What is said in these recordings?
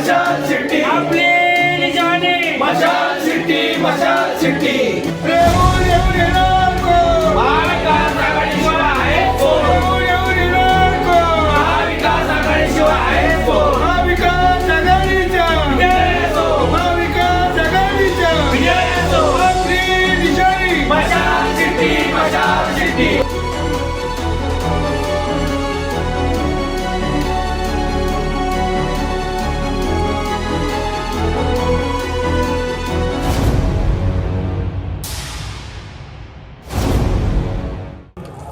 मशाल सिटी. आपले निजाने. मशाल सिटी मशाल सिटी. प्रेम देऊन येणार महाराष्ट्र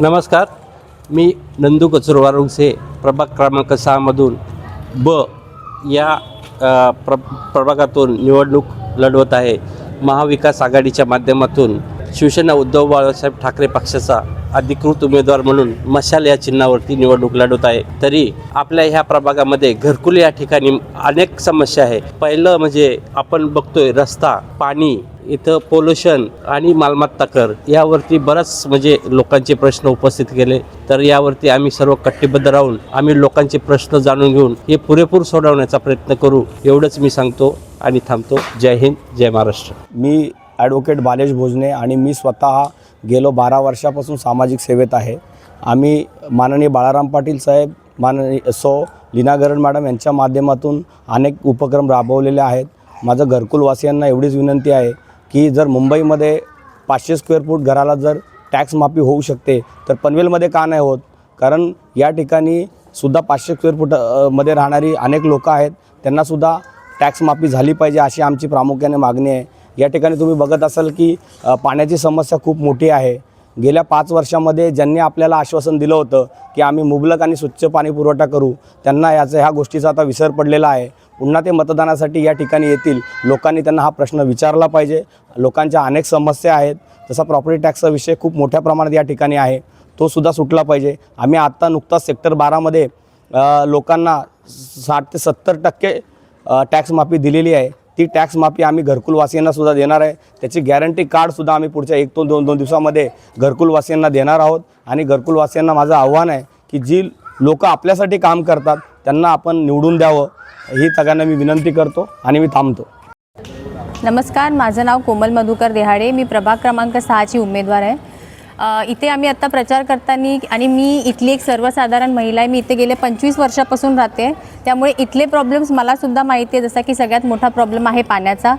नमस्कार. मी नंदू कचुरवार उंसे प्रभाग क्रमांक सहामधून ब या प्र प्रभागातून निवडणूक लढवत आहे. महाविकास आघाडीच्या माध्यमातून शिवसेना उद्धव बाळासाहेब ठाकरे पक्षाचा अधिकृत उमेदवार म्हणून मशाल या चिन्हावरती निवडणूक लढवत आहे. तरी आपल्या ह्या प्रभागामध्ये घरकुल या ठिकाणी अनेक समस्या आहे. पहिलं म्हणजे आपण बघतोय रस्ता पाणी इथं पोल्युशन आणि मालमत्ता कर. यावरती बराच म्हणजे लोकांचे प्रश्न उपस्थित केले. तर यावरती आम्ही सर्व कटिबद्ध राहून आम्ही लोकांचे प्रश्न जाणून घेऊन हे पुरेपूर सोडवण्याचा प्रयत्न करू एवढंच मी सांगतो आणि थांबतो. जय हिंद जय महाराष्ट्र. मी ॲडव्होकेट बालेश भोजने आणि मी स्वतः गेलो बारा वर्षापासून सामाजिक सेवेत आहे. आम्ही माननीय बाळाराम पाटील साहेब माननीय सो लीना गरड मॅडम यांच्या माध्यमातून अनेक उपक्रम राबवलेले आहेत. माझं घरकुलवासियांना एवढीच विनंती आहे की जर मुंबईमध्ये पाचशे स्क्वेअर फूट घराला जर टॅक्स माफी होऊ शकते तर पनवेलमध्ये का नाही होत? कारण या ठिकाणी सुद्धा पाचशे स्क्वेअर फूटमध्ये राहणारी अनेक लोकं आहेत. त्यांनासुद्धा टॅक्स माफी झाली पाहिजे अशी आमची प्रामुख्याने मागणी आहे. या ठिकाणी तुम्ही बघत असाल की पाण्याची समस्या खूप मोठी आहे. गेल्या पाच वर्षामध्ये ज्यांनी आपल्याला आश्वासन दिलं होतं की आम्ही मुबलक आणि स्वच्छ पाणी पुरवठा करू त्यांना याचा ह्या गोष्टीचा आता विसर पडलेला आहे. पुन्हा ते मतदानासाठी या ठिकाणी येतील. लोकांनी त्यांना हा प्रश्न विचारला पाहिजे. लोकांच्या अनेक समस्या आहेत. जसा प्रॉपर्टी टॅक्सचा विषय खूप मोठ्या प्रमाणात या ठिकाणी आहे. तो सुद्धा सुटला पाहिजे. आम्ही आत्ता नुकताच सेक्टर बारामध्ये लोकांना साठ ते सत्तर टक्के टॅक्स माफी दिलेली आहे. ती टॅक्स माफी आम्ही घरकुलवासियांना सुद्धा देणार आहे. त्याची गॅरंटी कार्डसुद्धा आम्ही पुढच्या एक दोन दोन दोन दिवसामध्ये घरकुलवासियांना देणार आहोत. आणि घरकुलवासियांना माझं आव्हान आहे की जी लोक आपल्यासाठी काम करतात त्यांना आपण निवडून द्यावं. ही सगळ्यांना मी विनंती करतो आणि मी थांबतो. नमस्कार माझं नाव कोमल मधुकर देहाडे. मी प्रभाग क्रमांक सहाची उमेदवार आहे. इथे आम्ही आत्ता प्रचार करताना आणि मी इथली एक सर्वसाधारण महिला आहे मी इथे गेले पंचवीस वर्षापासून राहते. त्यामुळे इथले प्रॉब्लेम्स मलासुद्धा माहिती आहे जसा की सगळ्यात मोठा प्रॉब्लेम आहे पाण्याचा.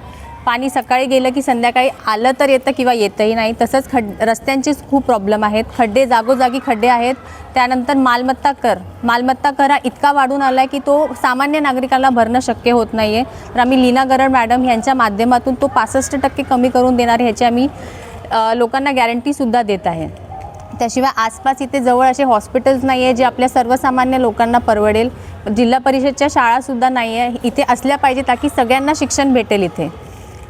पाणी सकाळी गेलं की संध्याकाळी आलं तर येतं किंवा येतही नाही. तसंच खड रस्त्यांचेच खूप प्रॉब्लेम आहेत. खड्डे जागोजागी खड्डे आहेत. त्यानंतर मालमत्ता कर. मालमत्ता कर हा इतका वाढून आला आहे की तो सामान्य नागरिकाला भरणं शक्य होत नाही आहे तर आम्ही लीना गरड मॅडम यांच्या माध्यमातून तो पासष्ट टक्के कमी करून देणार ह्याची आम्ही लोकांना गॅरंटीसुद्धा देत आहे. त्याशिवाय आसपास इथे जवळ असे हॉस्पिटल्स नाही आहे जे आपल्या सर्वसामान्य लोकांना परवडेल. जिल्हा परिषदच्या शाळासुद्धा नाही आहे इथे असल्या पाहिजे ताकी सगळ्यांना शिक्षण भेटेल इथे.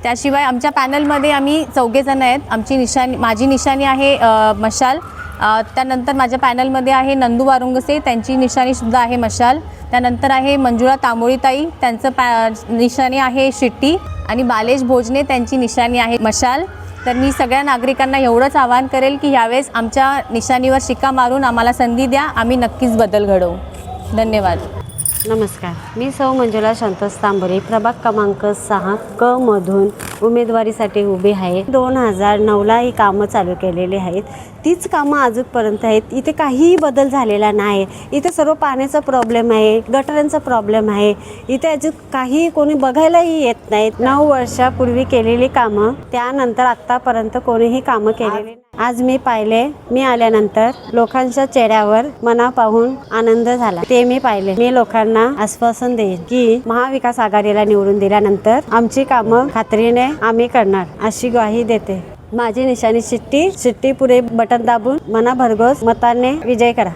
त्याशिवाय आमच्या पॅनलमध्ये आम्ही चौघेजण आहेत. आमची निशाणी माझी निशाणी आहे मशाल. त्यानंतर माझ्या पॅनलमध्ये आहे नंदू वारुंगसे. त्यांची निशाणीसुद्धा आहे मशाल. त्यानंतर आहे मंजुळा तांबोळीताई. त्यांचं पॅ निशाणी आहे शिट्टी. आणि बालेश भोजने त्यांची निशाणी आहे मशाल. तर मी सगळ्या नागरिकांना एवढंच आवाहन करेल की यावेळेस आमच्या निशाणीवर शिक्का मारून आम्हाला संधी द्या. आम्ही नक्कीच बदल घडवू. धन्यवाद. नमस्कार. मी सौ मंजुला शांतोष तांबरे प्रभाग क्रमांक सहा क मधून उमेदवारीसाठी उभी आहे. दोन हजार नऊला ही कामं चालू केलेली आहेत. तीच कामं अजूनपर्यंत आहेत. इथे काहीही बदल झालेला नाही. इथे सर्व पाण्याचा प्रॉब्लेम आहे गटारांचा प्रॉब्लेम आहे. इथे अजून काही कोणी बघायलाही येत नाहीत. नऊ वर्षापूर्वी केलेली कामं त्यानंतर आत्तापर्यंत कोणीही कामं केलेली नाही. आज मी पाहिले मी आल्यानंतर लोकांच्या चेहऱ्यावर मना पाहून आनंद झाला. ते मी पाहिले. मी लोकांना आश्वासन देईन की महाविकास आघाडीला निवडून दिल्यानंतर आमची कामं खात्रीने आम्ही करणार अशी ग्वाही देते. माझी निशाणी शिट्टी शिट्टी पुरे बटन दाबून मना भरघोस मताने विजय करा.